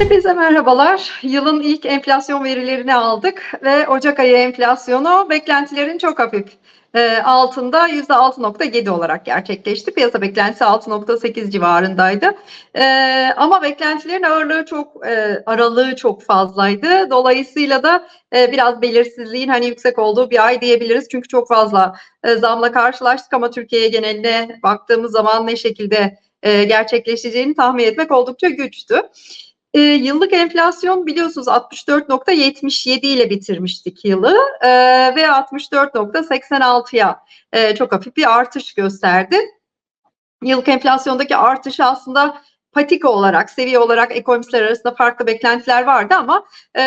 Hepinize merhabalar. Yılın ilk enflasyon verilerini aldık ve Ocak ayı enflasyonu beklentilerin çok hafif e, altında %6.7 olarak gerçekleşti. Piyasa beklentisi 6.8 civarındaydı. E, ama beklentilerin ağırlığı çok e, aralığı çok fazlaydı. Dolayısıyla da biraz belirsizliğin hani yüksek olduğu bir ay diyebiliriz. Çünkü çok fazla zamla karşılaştık ama Türkiye geneline baktığımız zaman ne şekilde gerçekleşeceğini tahmin etmek oldukça güçtü. E, yıllık enflasyon biliyorsunuz 64.77 ile bitirmiştik yılı e, ve 64.86'ya e, çok hafif bir artış gösterdi. Yıllık enflasyondaki artış aslında patika olarak, seviye olarak ekonomistler arasında farklı beklentiler vardı ama e,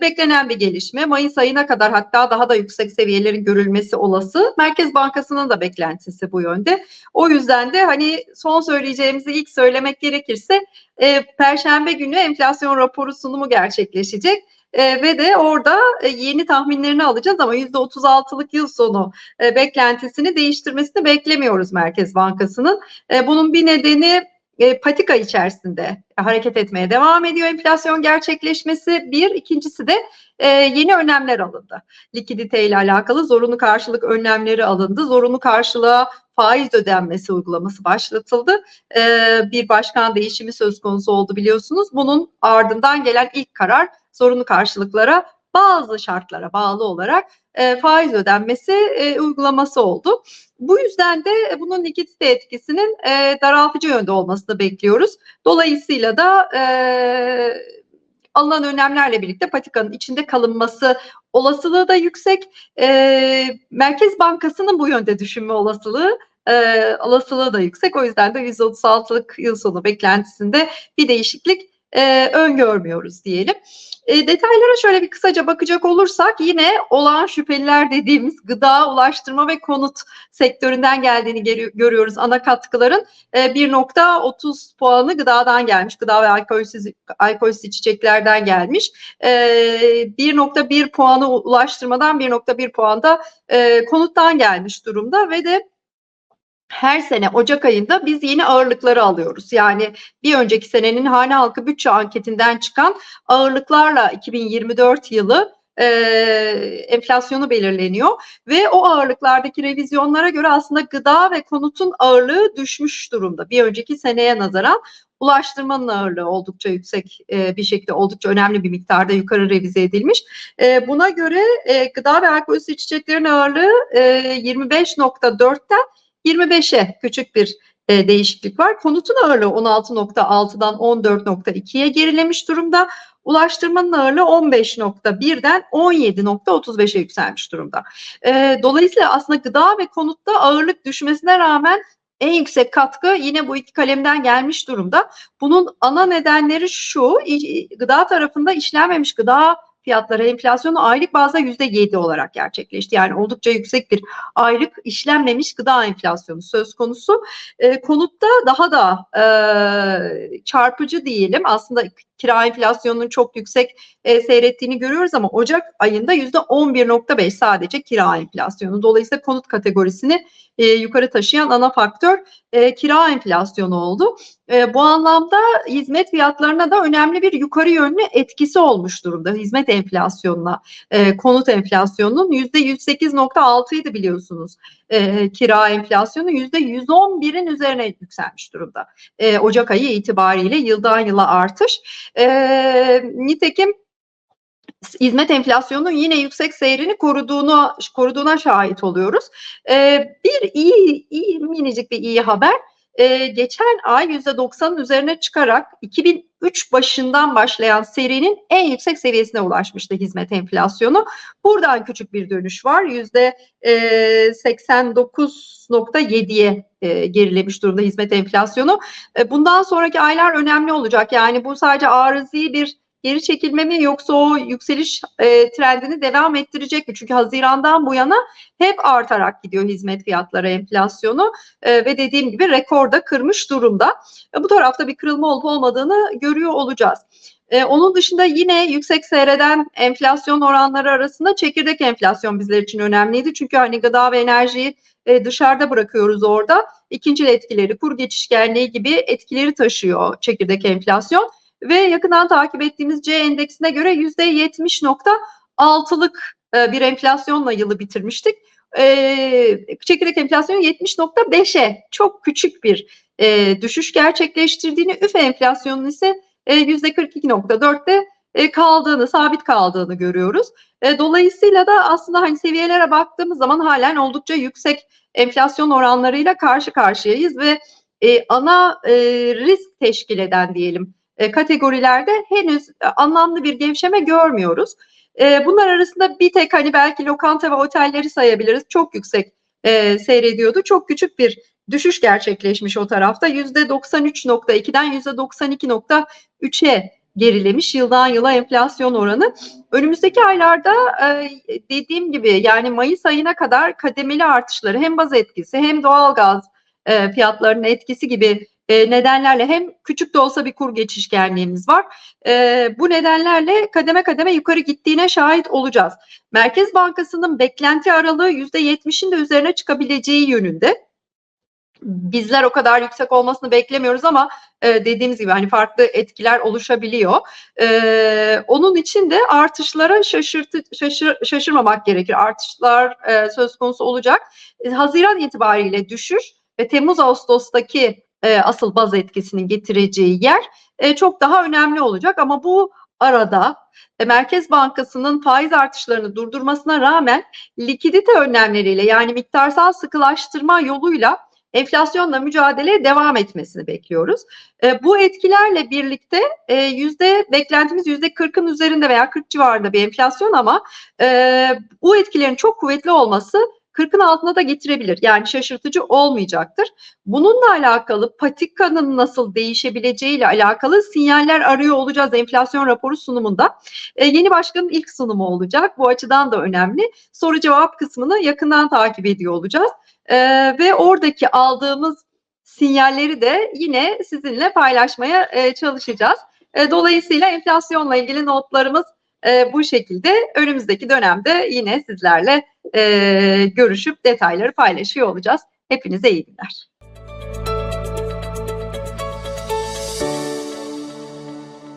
beklenen bir gelişme. Mayıs ayına kadar hatta daha da yüksek seviyelerin görülmesi olası. Merkez Bankası'nın da beklentisi bu yönde. O yüzden de hani son söyleyeceğimizi ilk söylemek gerekirse e, Perşembe günü enflasyon raporu sunumu gerçekleşecek. E, ve de orada e, yeni tahminlerini alacağız ama %36'lık yıl sonu e, beklentisini değiştirmesini beklemiyoruz Merkez Bankası'nın. E, bunun bir nedeni e, patika içerisinde hareket etmeye devam ediyor enflasyon gerçekleşmesi. Bir, ikincisi de e, yeni önlemler alındı. Likidite ile alakalı zorunlu karşılık önlemleri alındı. Zorunlu karşılığa faiz ödenmesi uygulaması başlatıldı. E, bir başkan değişimi söz konusu oldu biliyorsunuz. Bunun ardından gelen ilk karar zorunlu karşılıklara bazı şartlara bağlı olarak e, faiz ödenmesi e, uygulaması oldu. Bu yüzden de bunun likidite etkisinin e, daraltıcı yönde olmasını bekliyoruz. Dolayısıyla da e, alınan önlemlerle birlikte patikanın içinde kalınması olasılığı da yüksek. E, Merkez Bankası'nın bu yönde düşünme olasılığı e, olasılığı da yüksek. O yüzden de %36'lık yıl sonu beklentisinde bir değişiklik e, öngörmüyoruz diyelim. E, detaylara şöyle bir kısaca bakacak olursak yine olağan şüpheliler dediğimiz gıda, ulaştırma ve konut sektöründen geldiğini görüyoruz ana katkıların. E, 1.30 puanı gıdadan gelmiş. Gıda ve alkolsüz, alkolsüz içeceklerden gelmiş. E, 1.1 puanı ulaştırmadan 1.1 puan da e, konuttan gelmiş durumda ve de her sene Ocak ayında biz yeni ağırlıkları alıyoruz. Yani bir önceki senenin hane halkı bütçe anketinden çıkan ağırlıklarla 2024 yılı e, enflasyonu belirleniyor ve o ağırlıklardaki revizyonlara göre aslında gıda ve konutun ağırlığı düşmüş durumda. Bir önceki seneye nazaran ulaştırmanın ağırlığı oldukça yüksek e, bir şekilde oldukça önemli bir miktarda yukarı revize edilmiş. E, buna göre e, gıda ve alkolsüz içeceklerin ağırlığı e, 25.4'ten 25'e küçük bir e, değişiklik var. Konutun ağırlığı 16.6'dan 14.2'ye gerilemiş durumda. Ulaştırmanın ağırlığı 15.1'den 17.35'e yükselmiş durumda. E, dolayısıyla aslında gıda ve konutta ağırlık düşmesine rağmen en yüksek katkı yine bu iki kalemden gelmiş durumda. Bunun ana nedenleri şu, gıda tarafında işlenmemiş gıda fiyatları enflasyonu aylık bazda yüzde yedi olarak gerçekleşti. Yani oldukça yüksek bir aylık işlenmemiş gıda enflasyonu söz konusu. E, konutta daha da e, çarpıcı diyelim. Aslında kira enflasyonunun çok yüksek e, seyrettiğini görüyoruz ama Ocak ayında yüzde 11.5 sadece kira enflasyonu. Dolayısıyla konut kategorisini e, yukarı taşıyan ana faktör e, kira enflasyonu oldu. E, bu anlamda hizmet fiyatlarına da önemli bir yukarı yönlü etkisi olmuş durumda. Hizmet enflasyonuna, e, konut enflasyonunun yüzde 108.6 idi biliyorsunuz. E, kira enflasyonu yüzde 111'in üzerine yükselmiş durumda. E, Ocak ayı itibariyle yıldan yıla artış. E, nitekim hizmet enflasyonunun yine yüksek seyrini koruduğunu koruduğuna şahit oluyoruz. E, bir iyi, iyi minicik bir iyi haber. E, geçen ay %90'ın üzerine çıkarak 2003 başından başlayan serinin en yüksek seviyesine ulaşmıştı hizmet enflasyonu. Buradan küçük bir dönüş var. %89.7'ye e, gerilemiş durumda hizmet enflasyonu. E, bundan sonraki aylar önemli olacak. Yani bu sadece arızi bir geri çekilme mi yoksa o yükseliş e, trendini devam ettirecek mi? Çünkü Haziran'dan bu yana hep artarak gidiyor hizmet fiyatları enflasyonu e, ve dediğim gibi rekorda kırmış durumda. E, bu tarafta bir kırılma olup olmadığını görüyor olacağız. Ee, onun dışında yine yüksek seyreden enflasyon oranları arasında çekirdek enflasyon bizler için önemliydi. Çünkü hani gıda ve enerjiyi e, dışarıda bırakıyoruz orada. İkincil etkileri, kur geçişkenliği gibi etkileri taşıyor çekirdek enflasyon. Ve yakından takip ettiğimiz C endeksine göre %70.6'lık e, bir enflasyonla yılı bitirmiştik. E, çekirdek enflasyonu 70.5'e çok küçük bir e, düşüş gerçekleştirdiğini, üfe enflasyonun ise e, %42.4'te e, kaldığını, sabit kaldığını görüyoruz. Dolayısıyla da aslında hani seviyelere baktığımız zaman halen oldukça yüksek enflasyon oranlarıyla karşı karşıyayız ve ana risk teşkil eden diyelim e, kategorilerde henüz e, anlamlı bir gevşeme görmüyoruz. E, bunlar arasında bir tek hani belki lokanta ve otelleri sayabiliriz. Çok yüksek seyrediyordu. Çok küçük bir düşüş gerçekleşmiş o tarafta. %93.2'den %92.3'e gerilemiş yıldan yıla enflasyon oranı. Önümüzdeki aylarda dediğim gibi yani Mayıs ayına kadar kademeli artışları hem baz etkisi hem doğalgaz e, fiyatlarının etkisi gibi e, nedenlerle hem küçük de olsa bir kur geçişkenliğimiz var. E, bu nedenlerle kademe kademe yukarı gittiğine şahit olacağız. Merkez Bankası'nın beklenti aralığı %70'in de üzerine çıkabileceği yönünde. Bizler o kadar yüksek olmasını beklemiyoruz ama e, dediğimiz gibi hani farklı etkiler oluşabiliyor. E, onun için de artışlara şaşırtı, şaşır, şaşırmamak gerekir. Artışlar e, söz konusu olacak. E, Haziran itibariyle düşüş ve Temmuz-Ağustos'taki e, asıl baz etkisinin getireceği yer e, çok daha önemli olacak. Ama bu arada e, Merkez Bankası'nın faiz artışlarını durdurmasına rağmen likidite önlemleriyle yani miktarsal sıkılaştırma yoluyla enflasyonla mücadeleye devam etmesini bekliyoruz. E, bu etkilerle birlikte e, yüzde beklentimiz yüzde 40'ın üzerinde veya 40 civarında bir enflasyon ama e, bu etkilerin çok kuvvetli olması 40'ın altına da getirebilir. Yani şaşırtıcı olmayacaktır. Bununla alakalı patikanın nasıl değişebileceğiyle alakalı sinyaller arıyor olacağız enflasyon raporu sunumunda. E, yeni başkanın ilk sunumu olacak. Bu açıdan da önemli. Soru cevap kısmını yakından takip ediyor olacağız. E, ve oradaki aldığımız sinyalleri de yine sizinle paylaşmaya e, çalışacağız. E, dolayısıyla enflasyonla ilgili notlarımız e, bu şekilde. Önümüzdeki dönemde yine sizlerle e, görüşüp detayları paylaşıyor olacağız. Hepinize iyi günler.